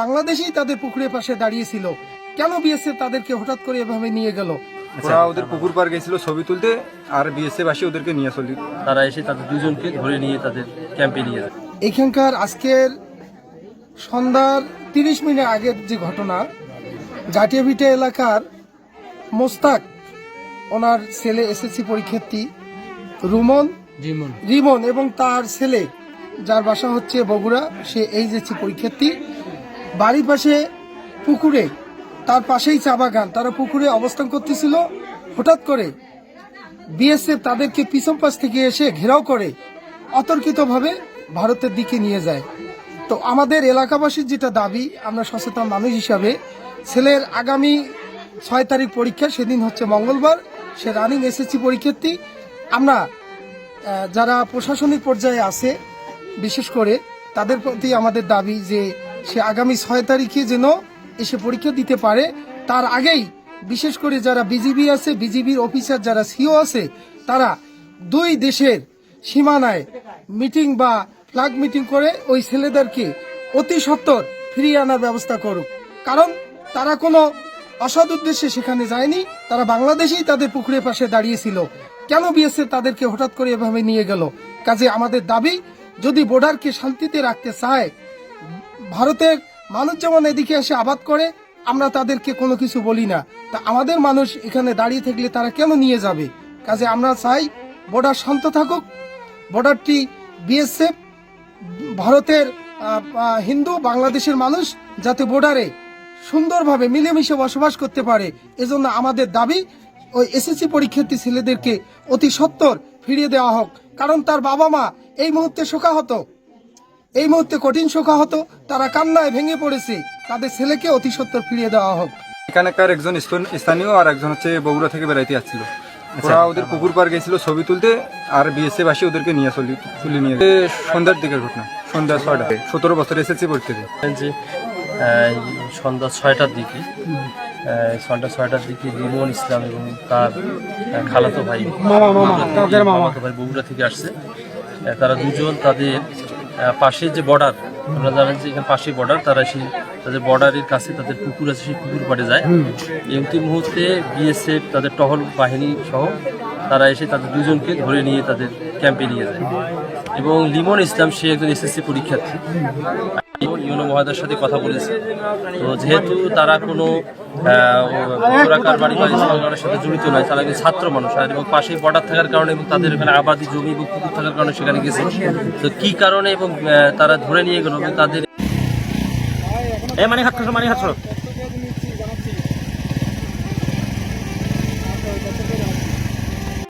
বাংলাদেশেই তাদের পুকুরের পাশে দাঁড়িয়েছিল। কেন বিএসএফ তাদেরকে হঠাৎ করে এভাবে নিয়ে গেল? ওরা ওদের পুকুর পার গেছিল ছবি তুলতে আর বিএসএফ আসি ওদেরকে নিয়ে চলি। তারা এসে তাদের দুজনকে ধরে নিয়ে তাদের ক্যাম্পে নিয়ে যায়। এখানকার আজকের সন্ধ্যার তিরিশ মিনিট আগের যে ঘটনা গাটিয়াভিটা এলাকার মোস্তাক ওনার ছেলে এসএসসি পরীক্ষার্থী রুমন। রিমন এবং তার ছেলে যার বাসা হচ্ছে বগুড়া সে এইচএসসি পরীক্ষার্থী। বাড়ির পাশে পুকুরে, তার পাশেই চা বাগান তারা পুকুরে অবস্থান করতেছিল। হঠাৎ করে বিএসএফ তাদেরকে পিছন পাশ থেকে এসে ঘেরাও করে, অতর্কিতভাবে ভারতের দিকে নিয়ে যায়। তো আমাদের এলাকাবাসীর যেটা দাবি, আমরা সচেতন মানুষ হিসাবে, ছেলের আগামী ছয় তারিখ পরীক্ষা, সেদিন হচ্ছে মঙ্গলবার, সে রানিং এসএসসি পরীক্ষার্থী। আমরা যারা প্রশাসনিক পর্যায়ে আছে, বিশেষ করে তাদের প্রতি আমাদের দাবি যে সে আগামী ছয় তারিখে যেন এসে পরীক্ষা দিতে পারে। তার আগেই, বিশেষ করে যারা বিজিবি আছে, বিজিবির অফিসার যারা সিও আছে, তারা দুই দেশের সীমানায় মিটিং বা ফ্ল্যাগ মিটিং করে ওই ছেলেদেরকে অতি সত্বর ফিরিয়ে আনার ব্যবস্থা করুক। কারণ তারা কোনো অসৎ উদ্দেশ্যে সেখানে যায়নি, তারা বাংলাদেশেই তাদের পুকুরের পাশে দাঁড়িয়েছিল। কেন বিএসএফ তাদেরকে হঠাৎ করে এভাবে নিয়ে গেল? কাজে আমাদের দাবি, যদি বর্ডারকে শান্তিতে রাখতে চায় ভারতের মানুষ যেমন এদিকে এসে আবাদ করে, আমরা তাদেরকে কোনো কিছু বলি না। তা আমাদের মানুষ এখানে দাঁড়িয়ে থাকলে তারা কেন নিয়ে যাবে? কাজে আমরা চাই বর্ডার শান্ত থাকুক। বর্ডারটি বিএসএফ, ভারতের হিন্দু, বাংলাদেশের মানুষ যাতে বর্ডারে সুন্দরভাবে মিলেমিশে বসবাস করতে পারে। এজন্য আমাদের দাবি, ওই এসএসসি পরীক্ষার্থী ছেলেদেরকে অতি সত্বর ফিরিয়ে দেওয়া হোক। কারণ তার বাবা মা এই মুহূর্তে শোকাহত। এই মুহূর্তে কঠিন শোকাহত তারা কান্নায় ভেঙে পড়েছে। তাদের ছেলেকে অতি সত্বর ফিরিয়ে দেওয়া হোক। এখানকার একজন স্থান- স্থানীয় আর একজন হচ্ছে বগুড়া থেকে বেড়াইতে আসছিল ওরা ওদের পুকুর পার গেছিল ছবি তুলতে আর বিএসএফ আসি ওদেরকে নিয়ে চলি তুলে নিয়ে সন্ধ্যার দিকের ঘটনা সন্ধ্যা ছয়টা। সতেরো বছর এসেছি দিয়ে যে সন্ধ্যা ছয়টার দিকে সন্ধ্যা ছয়টার দিকে রিমন ইসলাম এবং তার খালাতো ভাই মামাতো ভাই বগুড়া থেকে আসছে। তারা দুজন তাদের পাশের যে বর্ডার আপনারা জানেন যে এখানে পাশে বর্ডার তারা সেই তাদের বর্ডারের কাছে তাদের পুকুর আছে সেই পুকুর পাড়ে যায়। এই অন্তিম মুহূর্তে বিএসএফ তাদের টহল বাহিনী সহ তারা এসে তাদের দুজনকে ধরে নিয়ে তাদের ক্যাম্পে নিয়ে যায়। এবং লিমন ইসলাম সে একজন এসএসসি পরীক্ষার্থী। ইউনো মহাদার সাথে কথা বলেছে। তো যেহেতু তারা কোনো ওরাকার সাথে জড়িত নয়, তারা কিন্তু ছাত্র মানুষ। আর এবং পাশেই বর্ডার থাকার কারণে এবং তাদের এখানে আবাদি জমি এবং পুকুর থাকার কারণে সেখানে গেছে। তো কি কারণে এবং তারা ধরে নিয়ে গেল তাদের এ মানে হাত মানে হাত